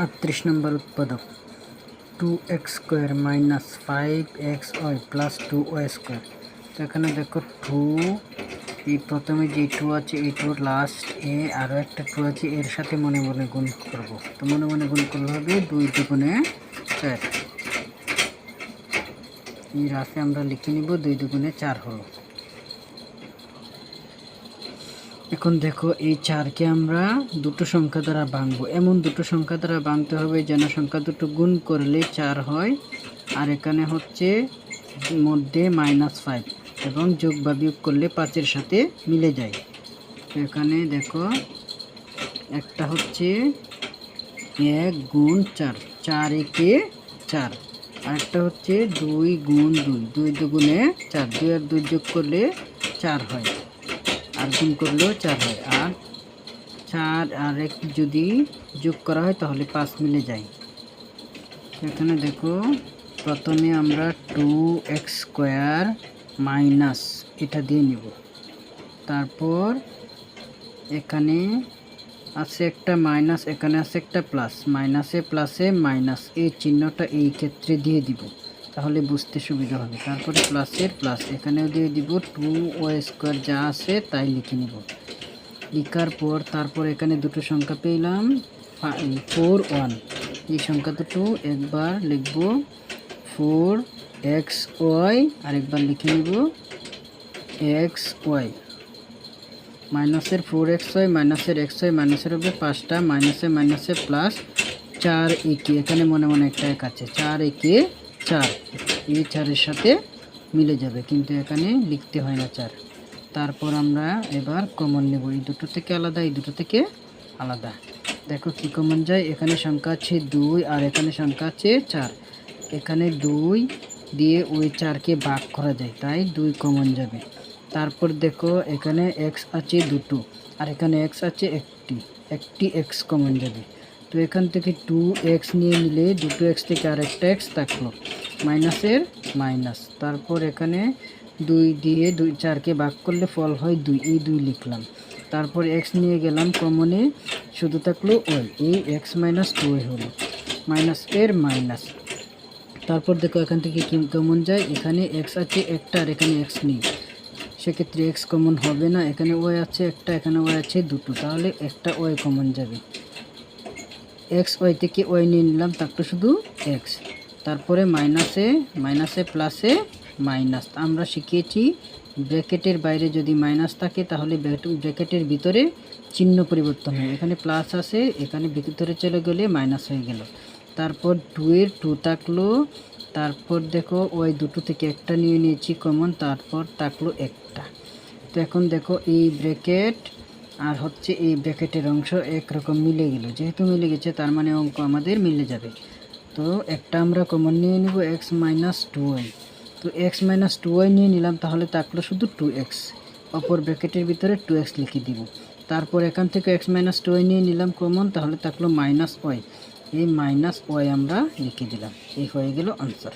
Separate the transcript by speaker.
Speaker 1: আটত্রিশ নম্বর উৎপাদক। Two x square minus five x y plus two y square তো এখানে দেখো টু এই প্রথমে যে টু আছে, এই টুর লাস্ট এ আরও একটা টু আছে, এর সাথে মনে মনে গুণ করব। তো মনে মনে গুণ করলে হবে দুই দুগুণে চার। এই রাফে আমরা লিখে নিব দুই দুগুণে চার হলো। এখন দেখো, এই চারকে আমরা দুটো সংখ্যা দ্বারা ভাঙবো। এমন দুটো সংখ্যা দ্বারা ভাঙতে হবে যেন সংখ্যা দুটো গুণ করলে চার হয়। আর এখানে হচ্ছে মধ্যে মাইনাস ফাইভ এবং যোগ বা বিয়োগ করলে পাঁচের সাথে মিলে যায়। এখানে দেখো, একটা হচ্ছে এক গুণ চার চার একে চার। আরেকটা হচ্ছে দুই গুণ দুই দুই দুগুণে চার, দুই আর দুই যোগ করলে চার হয়। আর গুণ করলেও চার হয়। আর চার আর এক যদি যোগ করা হয়, তাহলে পাঁচ মিলে যায়। এখানে দেখো, প্রথমে আমরা টু এক্স স্কোয়ার মাইনাস এটা দিয়ে নিব। তারপর এখানে আছে একটা মাইনাস এখানে আছে একটা প্লাস মাইনাসে প্লাসে মাইনাস এই চিহ্নটা এই ক্ষেত্রে দিয়ে দিব। তাহলে বুঝতে সুবিধা হবে। তারপরে প্লাসের প্লাস এখানেও দিয়ে দিব টু ও স্কোয়ার যা আছে তাই লিখে নিব। লিখার পর তারপর এখানে দুটো সংখ্যা পেলাম ফোর ওয়ান এই সংখ্যা দুটো একবার লিখব ফোর এক্স ওয়াই আরেকবার লিখে নিব এক্স ওয়াই মাইনাসের ফোর এক্স ওয়াই মাইনাসের এক্স ওয়াই মাইনাসের হবে পাঁচটা, মাইনাসে মাইনাসে প্লাস চার একে, এখানে মনে মনে একটা এক আছে, চার একে চার। এই চারের সাথে মিলে যাবে, কিন্তু এখানে লিখতে হয় না চার। তারপর আমরা এবার কমন নেব। এই দুটো থেকে আলাদা, এই দুটো থেকে আলাদা। দেখো কি কমন যায়? এখানে সংখ্যা আছে দুই আর এখানে সংখ্যা আছে চার। এখানে দুই দিয়ে ওই চারকে ভাগ করা যায়, তাই দুই কমন যাবে। তারপর দেখো এখানে এক্স আছে দুটো, আর এখানে এক্স আছে একটি। একটি এক্স কমন যাবে। তো এখান থেকে টু এক্স নিয়ে নিলে দুটো এক্স থেকে আর একটা এক্স থাকল। মাইনাসের মাইনাস। তারপর এখানে দুই দিয়ে দুই, চারকে ভাগ করলে ফল হয় দুই। এই দুই লিখলাম। তারপর এক্স নিয়ে গেলাম কমনে শুধু থাকল ওই। এই এক্স মাইনাস টু হলো। মাইনাস এর মাইনাস। তারপর দেখো এখান থেকে কমন যায়? এখানে এক্স আছে একটা আর এখানে এক্স নেই। সেক্ষেত্রে এক্স কমন হবে না। এখানে ওয়াই আছে একটা, এখানে ওয়াই আছে দুটো। তাহলে একটা ওয়াই কমন যাবে। এক্স ওয়াই থেকে ওয়াই নিয়ে নিলাম, তারপর শুধু এক্স তারপরে মাইনাসে মাইনাসে প্লাসে মাইনাস আমরা শিখিয়েছি ব্র্যাকেটের বাইরে যদি মাইনাস থাকে, তাহলে ব্র্যাকেটের ভিতরে চিহ্ন পরিবর্তন হয়। এখানে প্লাস আছে, এখানে ভিতরে চলে গেলে মাইনাস হয়ে গেল। তারপর টু এর টু থাকল, তারপর দেখো ওই দুটো থেকে একটা নিয়ে নিয়েছি কমন তারপর থাকল একটা। তো এখন দেখো এই ব্র্যাকেট আর হচ্ছে এই ব্র্যাকেটের অংশ একরকম মিলে গেল। যেহেতু মিলে গেছে, তার মানে অঙ্ক আমাদের মিলে যাবে। তো একটা আমরা কমন নিয়ে নিব এক্স মাইনাস টু ওয়াই তো এক্স মাইনাস টু ওয়াই নিয়ে নিলাম, তাহলে থাকল শুধু টু এক্স অপর ব্র্যাকেটের ভিতরে টু এক্স লিখে দিব। তারপর এখান থেকে এক্স মাইনাস টু ওয়াই নিয়ে নিলাম কমন তাহলে থাকল মাইনাস ওয়াই এই মাইনাস ওয়াই আমরা লিখে দিলাম। এই হয়ে গেল আনসার